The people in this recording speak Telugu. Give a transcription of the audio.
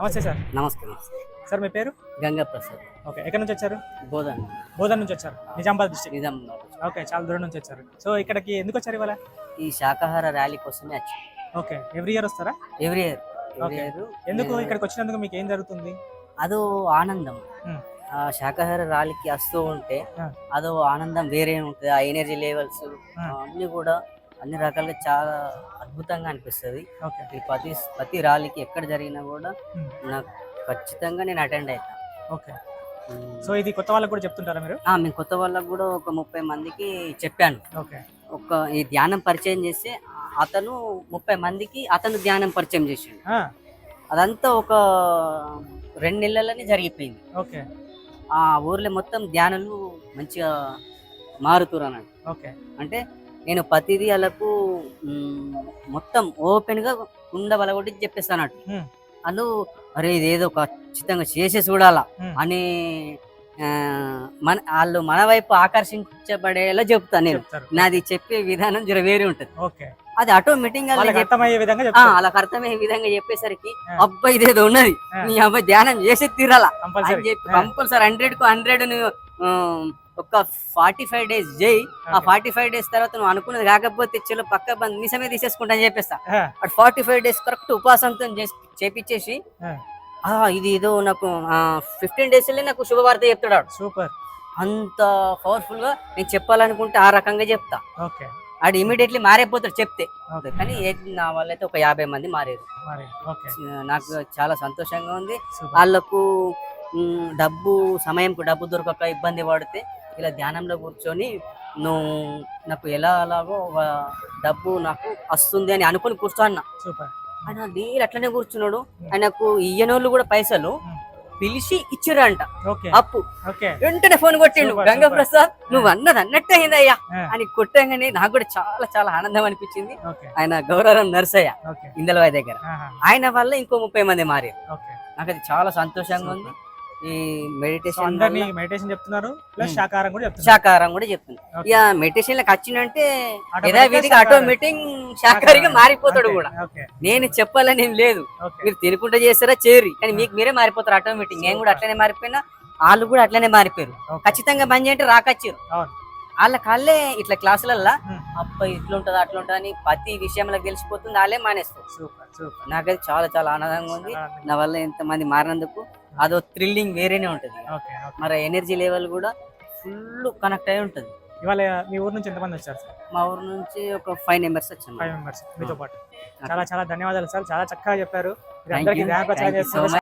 నమస్తే సార్. నమస్కారం సార్ మీ పేరు? గంగా ప్రసాద్ ఓకే ఎక్కడి నుంచి వచ్చారు? బోధన్ బోధన్ నుంచి వచ్చారు. నిజామాబాద్ డిస్ట్రిక్ట్. నిజాం ఓకే చాలా దూరం నుంచి వచ్చారు. సో ఇక్కడికి ఎందుకు వచ్చారు ఇవాళ? ఈ శాకాహార ర్యాలీ కోసమే వచ్చి. ఓకే ఎవ్రీ ఇయర్ వస్తారా? ఎవ్రీ ఇయర్ ఎందుకు ఇక్కడికి వచ్చినందుకు మీకు ఏం జరుగుతుంది? అదో ఆనందం. ఆ శాకాహార ర్యాలీకి వస్తూ ఉంటే. అదో ఆనందం వేరే ఉంటుంది. ఆ ఎనర్జీ లెవెల్స్. అన్ని కూడా అన్ని రకాలుగా చాలా అద్భుతంగా అనిపిస్తుంది. ప్రతి ప్రతి ర్యాలీకి ఎక్కడ జరిగినా కూడా. నాకు ఖచ్చితంగా నేను అటెండ్ అవుతాను ఓకే. సో ఇది కొత్త వాళ్ళకి కూడా చెప్తుంటారా మీరు? మేము కొత్త వాళ్ళకు కూడా ఒక ముప్పై మందికి చెప్పాను. ఓకే. ఒక ఈ ధ్యానం పరిచయం చేస్తే అతను ముప్పై మందికి అతను ధ్యానం పరిచయం చేసిండు. ఆ, అదంతా ఒక రెండు నెలలని జరిగిపోయింది. ఓకే. ఆ ఊర్లో మొత్తం ధ్యానులు మంచిగా మారుతురు అన్నట్టు. ఓకే. అంటే నేను ప్రతిదీ వాళ్ళకు మొత్తం ఓపెన్గా కుండ బలగొట్టి చెప్పేస్తాను అన్నట్టు Hmm. వాళ్ళు అరే ఇదేదో ఖచ్చితంగా చేసే చూడాలా. అని మన వాళ్ళు మన వైపు ఆకర్షించబడేలా చెప్తాను నేను. నాది చెప్పే విధానం జర వేరే ఉంటది. అది ఆటోమేటిక్గా వాళ్ళకి అర్థమయ్యే విధంగా చెప్పేసరికి. అబ్బాయి ఇదేదో ఉన్నది. నీ అబ్బాయి ధ్యానం చేసి తీరాలా అని చెప్పి కంపల్సరీ హండ్రెడ్కు హండ్రెడ్ ఒక ఫార్టీ ఫైవ్ డేస్ చేయి ఆ. ఫార్టీ ఫైవ్ డేస్ తర్వాత నువ్వు అనుకున్నది కాకపోతే చలో పక్క బంద్ నిజమే తీసేసుకుంటా అని చెప్పేస్తా. అటు ఫార్టీ ఫైవ్ డేస్ కరెక్ట్ ఉపాసంతో చేసి- చేపిచ్చేసి ఆ. ఆ ఇది ఏదో నాకు ఫిఫ్టీన్ డేస్ నాకు శుభవార్త చెప్తాడు సూపర్. అంత పవర్ఫుల్గా నేను చెప్పాలనుకుంటే ఆ రకంగా చెప్తా. ఓకే. ఆడు ఇమీడియట్లీ మారైపోతాడు చెప్తే. కానీ నా వల్ల అయితే ఒక యాభై మంది మారారు. మరి ఓకే. నాకు చాలా సంతోషంగా ఉంది. వాళ్ళకు డబ్బు సమయంకు డబ్బు దొరకక ఇబ్బంది పడితే ఇలా ధ్యానంలో కూర్చొని నువ్వు నాకు ఎలా అలాగో ఒక డబ్బు నాకు వస్తుంది అని అనుకుని కూర్చోన్నా. సూపర్. ఆయన డీల్ అట్లనే కూర్చున్నాడు. ఆయనకు ఇయ్యనోళ్ళు కూడా పైసలు. పిలిచి ఇచ్చిరంట ఓకే. అప్పు. వెంటనే ఫోన్ కొట్టిండు. గంగా. ప్రసాద్ నువ్వు అన్నది అన్నట్టే అయిందయ్యా. అని కొట్టంగానే నాకు కూడా చాలా చాలా ఆనందం అనిపించింది. ఆయన గౌరవం నర్సయ్య ఇందలవాయి దగ్గర. ఆయన వల్ల ఇంకో ముప్పై మంది మారారు. నాకు అది చాలా సంతోషంగా ఉంది. ఈ మెడిటేషన్ అందరినీ మెడిటేషన్ చెప్తున్నారు ప్లస్ Hmm. శాకాహారం కూడా చెప్తున్నారు. శాకాహారం కూడా. ఇక మెడిటేషన్లకు వచ్చిందంటే యథావిధిగా. ఆటోమేటిక్ శాకాహారిగా మారిపోతాడు కూడా. నేను చెప్పాలని ఏం లేదు. మీరు తినుకుంటా చేస్తారా? చేరి. కానీ మీకు మీరే మారిపోతారు ఆటోమేటిక్ నేను కూడా అట్లనే మారిపోయినా వాళ్ళు కూడా అట్లనే మారిపోయారు. ఖచ్చితంగా బంద్ చేయంటే రాకచ్చారు. వాళ్ళ కాళ్ళే ఇట్లా క్లాసులల్లా Hmm. అబ్బాయి ఇట్లుంటది అట్లుంటది అని ప్రతి విషయంలో తెలిసిపోతుంది వాళ్ళే మానేస్తారు. సూపర్ సూపర్ నాకైతే చాలా చాలా ఆనందంగా ఉంది. నా వల్ల ఎంతమంది మారినందుకు అదో థ్రిల్లింగ్ వేరేనే ఉంటది. Okay okay. మరి ఎనర్జీ లెవెల్ కూడా ఫుల్ కనెక్ట్ అయి ఉంటది. ఇవాళ మీ ఊరు నుంచి ఎంతమంది వచ్చారు సార్? మా ఊరు నుంచి ఒక ఫైవ్ మెంబర్స్ వచ్చాము. ఫైవ్ మెంబర్స్ మీతో పాటు. చాలా చాలా ధన్యవాదాలు సార్. చాలా చక్కగా చెప్పారు. మీరు Thank అందరికీ you. ధ్యాన ప్రచారం Thank you so చేస్తున్నారు